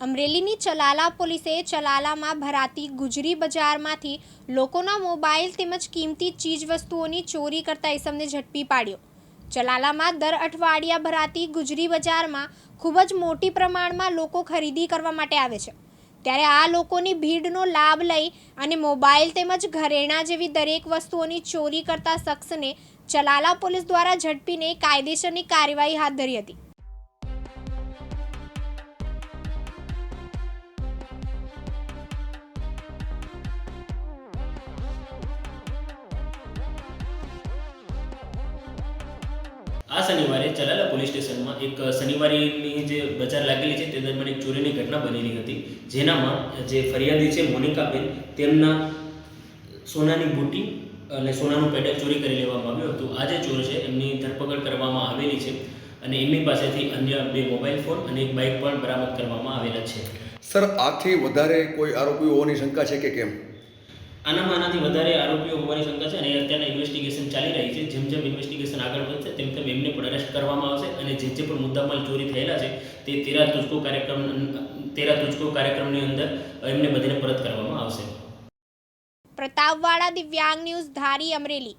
અમરેલીની ચલાલા પોલીસે ચલાલામાં ભરાતી ગુજરી બજારમાંથી લોકોના મોબાઈલ તેમજ કિંમતી ચીજવસ્તુઓની ચોરી કરતા ઇસમને ઝડપી પાડ્યો. ચલાલામાં દર અઠવાડિયા ભરાતી ગુજરી બજારમાં ખૂબ જ મોટી પ્રમાણમાં લોકો ખરીદી કરવા માટે આવે છે. ત્યારે આ લોકોની ભીડનો લાભ લઈ અને મોબાઈલ તેમજ ઘરેણા જેવી દરેક વસ્તુઓની ચોરી કરતા શખ્સને ચલાલા પોલીસ દ્વારા ઝડપીને કાયદેસરની કાર્યવાહી હાથ ધરી હતી. આ શનિવારે ચલાલા પોલીસ સ્ટેશનમાં એક શનિવારની જે બજાર લાગેલી છે તે દરમિયાન એક ચોરીની ઘટના બનેલી હતી. જેનામાં જે ફરિયાદી છે મોનિકાબેન, તેમના સોનાની બુટી અને સોનાનું પેડલ ચોરી કરી લેવામાં આવ્યું હતું. આ જે ચોર છે એમની ધરપકડ કરવામાં આવેલી છે અને એમની પાસેથી અન્ય બે મોબાઈલ ફોન અને એક બાઇક પણ બરામદ કરવામાં આવેલા છે. સર, આથી વધારે કોઈ આરોપીઓ હોવાની શંકા છે કે કેમ? આનામાં આનાથી વધારે આરોપીઓ હોવાની શંકા છે અને અત્યારના ઇન્વેસ્ટિગેશન ચાલી રહી છે. જેમ જેમ ઇન્વેસ્ટિગેશન આગળ વધશે, તેમ તેમ એમને પણ અરેસ્ટ કરવામાં આવશે અને જે જે પણ મુદ્દામાલ ચોરી થયેલા છે, તે તેરા તુજકો કાર્યક્રમ, તેરા તુજકો કાર્યક્રમની અંદર એમને બધાને પરત કરવામાં આવશે. પ્રતાપવાળા દિવ્યાંગ ન્યૂઝ, ધારી અમરેલી.